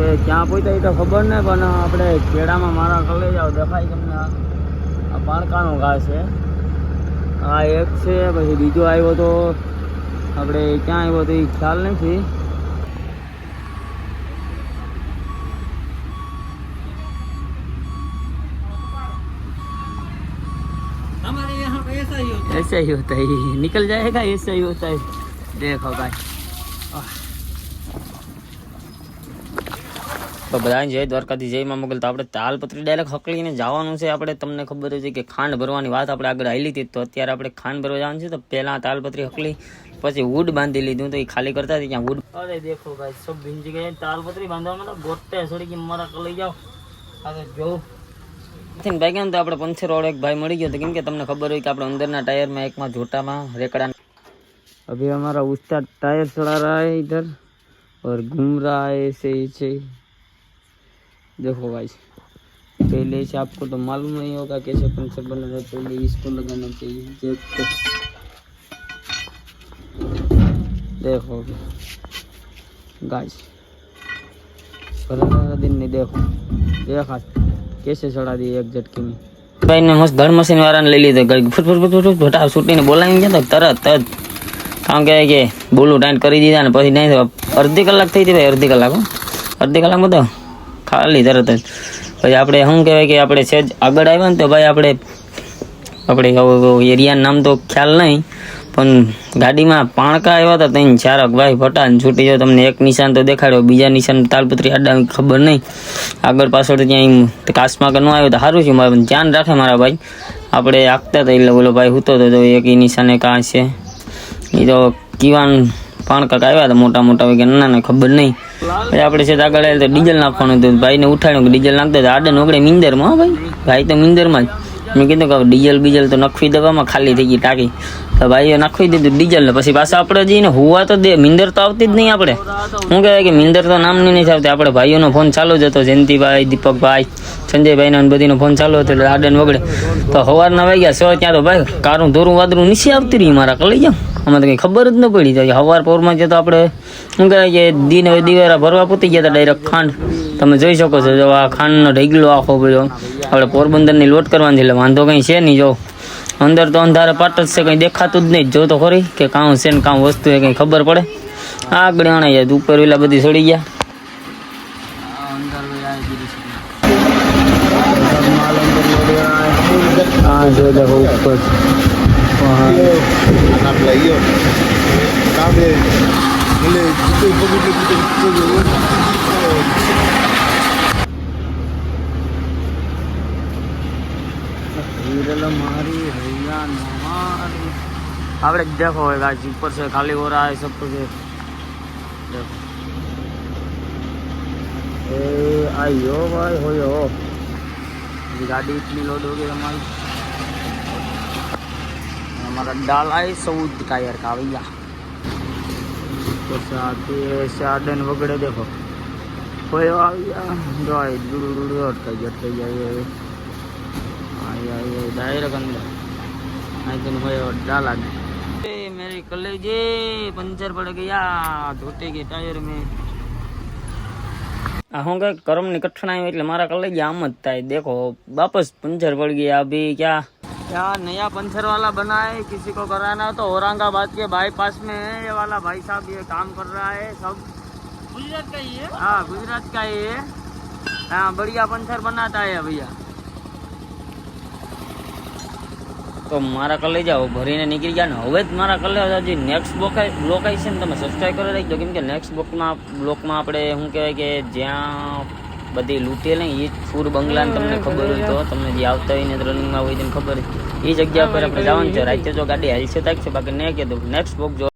કે ક્યાં પહોંચ્યા એ તો ખબર નહીં પણ આપણે ખેડામાં મારા કલે જાવ દેખાય તમને આ આ પાણકાનો ઘા છે આ એક છે પછી બીજો આવ્યો તો આપણે ક્યાં આવ્યો તો એ ખ્યાલ નથી हमारे यहाँ पे ऐसा ही होता ऐसा ही होता है ये निकल जाएगा ऐसा ही होता है देखो भाई તો બધાને જય દ્વારકાથી જય માં મોગલ તો આપણે તાલપત્રી ડાયરેક્ટ હકલીને જવાનું છે આપણે તમને ખબર છે કે ખાંડ ભરવાની વાત આપણે આગળ આવી હતી તો અત્યારે આપણે ખાંડ ભરવા જવાનું છે તો પહેલા તાલપત્રી હકલી પછી વુડ બાંધી લીધું તો એ ખાલી કરતા હતી ત્યાં વુડ અરે દેખો ભાઈ સબ ભીંજી ગયા તાલપત્રી બાંધવામાં તો ગોટે સડી કે મારા લઈ જાઓ આ તો જોઉં થી ભાઈ ગયા ને તો આપણે પંચર વાળો એક ભાઈ મળી ગયો તો કેમ કે તમને ખબર હોય કે આપણે અંદરના ટાયરમાં એકમાં જોટામાં રેકડા अभी हमारा उस्ताद टायर चढ़ा रहा है इधर और घूम रहा है ऐसे ही से देखो भाई पहले से आपको तो मालूम नहीं होगा कैसे पंचर बना रहा है पहले इसको लगाना चाहिए जेब को देखो गाइस सारा दिन नहीं देखो देखा कैसे चढ़ा दिए एक झटके में ભાઈ ને મસ્ત ધડ મશીન વાળાને લઈ લીધો ફૂટ ફૂટ ફૂટ ફૂટ ફટા છૂટીને બોલાવી ગયા તો તરત જ કામ કે કે બોલું ટાઈટ કરી દીધા ને પછી નહીં અડધી કલાક થઈ હતી ભાઈ અડધી કલાક હો. અડધી કલાક બધો ખાલી તરત જ. પછી આપણે શું કહેવાય કે આપણે સેજ આગળ આવ્યા ને તો ભાઈ આપણે આપણે એરિયાનું નામ તો ખ્યાલ નહીં, પણ ગાડીમાં પાણકા આવ્યા હતા ત્રણ ચારક ભાઈ ફટાને છૂટી જાવ તમને એક નિશાન તો દેખાડ્યો, બીજા નિશાન તાલપત્રી આડા ખબર નહીં. આગળ પાછળ ત્યાં કાસમાં ન આવ્યો તો સારું છે મારે ધ્યાન રાખે મારા ભાઈ. આપણે આગતા હતા, એટલે બોલો ભાઈ હૂતો હતો એક નિશાને કાં છે. એ તો કીવાન પાણકા આવ્યા હતા મોટા મોટા કે ના ના ખબર નહીં. પછી આપણે છે આગળ આવ્યા તો ડીઝલ નાખવાનું હતું. ભાઈને ઉઠાડ્યું કે ડીઝલ નાખતા આડે નોકડે મિંદરમાં ભાઈ. ભાઈ તો મિંદરમાં જ. મેં કીધું કે ડીઝલ બીજલ તો નખવી દવામાં ખાલી થઈ ગઈ ટાંકી. તો ભાઈએ નાખવી દીધું ડીઝલ ને પછી પાછા આપણે જઈને હુવા તો દે, મિંદર તો આવતી જ નહીં આપણે. શું કહેવાય કે મિંદર તો નામની નહીં આવતી, આપણે ભાઈઓનો ફોન ચાલુ જ હતો, જયંતિભાઈ, દીપકભાઈ, સંજયભાઈનો બધીનો ફોન ચાલુ હતો, એટલે આડે ને વગડે. તો સવારના વાગ્યા સો ત્યાં તો ભાઈ, કારું ધોરું વાદરું નીચે આવતી રહી મારા કલઈ જાઉં આમાં તો કંઈ ખબર જ ન પડી. જાય સવાર પોરમાં જતો આપણે શું કહેવાય કે દિન દિવેરા ભરવા પૂતી ગયા હતા ડાયરેક્ટ ખાંડ. તમે જોઈ શકો છો, જો આ ખાંડનો ઢગલો આખો બધો આપણે પોરબંદરની લોટ કરવાની એટલે વાંધો કંઈ છે નહીં, જો. અંદર તો અંધારે પાટ જ છે કંઈ દેખાતું જ નહીં જો તો ખરી કે કાં છે ને કાં વસ્તુ છે કંઈ ખબર પડે આગળ આણા જાય ઉપર વેલા બધી છોડી ગયા हाँ जो देखो ऊपर anak layo. Kami boleh kita begitu kita kita આપણે देखो गाइस ऊपर से खाली हो रहा है सब कुछ देखो ए आइयो भाई हो यो ये गाड़ी इतनी लोड हो गई हमारी हमारा डाला है सऊद टायर का भैया ऊपर से आते ऐसे आडन वगैरह देखो होयो आ गया जो आई डुडू डुडू अटका गया अटका गया ये आई आई आई डायरेक्ट अंदर आई दिन होयो डाला ए, मेरे कलेजे पंचर पड़ गया धोते के टायर में આ હું કઈ કર્મ ની કઠણાઈ એટલે મારા કલેજા આમ જ થાય देखो वापस पंचर पड़ गया अभी क्या क्या नया पंचर वाला बना है किसी को कराना हो तो औरंगाबाद के बाईपास में है ये वाला भाई साहब ये काम कर रहा है सब गुजरात का ही है हाँ गुजरात का ही है हाँ बढ़िया पंचर बनाता है भैया તો મારા કલેજા ભરીને નીકળી ગયા ને હવે જ મારા કલેજા હજી નેક્સ્ટ લોકેશન તમે સબસ્ક્રાઈબ કરી રાખજો. કેમ કે નેક્સ્ટ બ્લોકમાં બ્લોકમાં આપણે શું કહેવાય કે જ્યાં બધી લૂંટેલી એ જ ફૂર બંગલા તમને ખબર હોય તો. તમને જે આવતા હોય ને રનિંગમાં હોય તેને ખબર એ જગ્યા પર આપણે જવાનું છે. રાતે જો ગાડી હાલશે થાય છે બાકી નહીં કે નેક્સ્ટ બ્લોક જો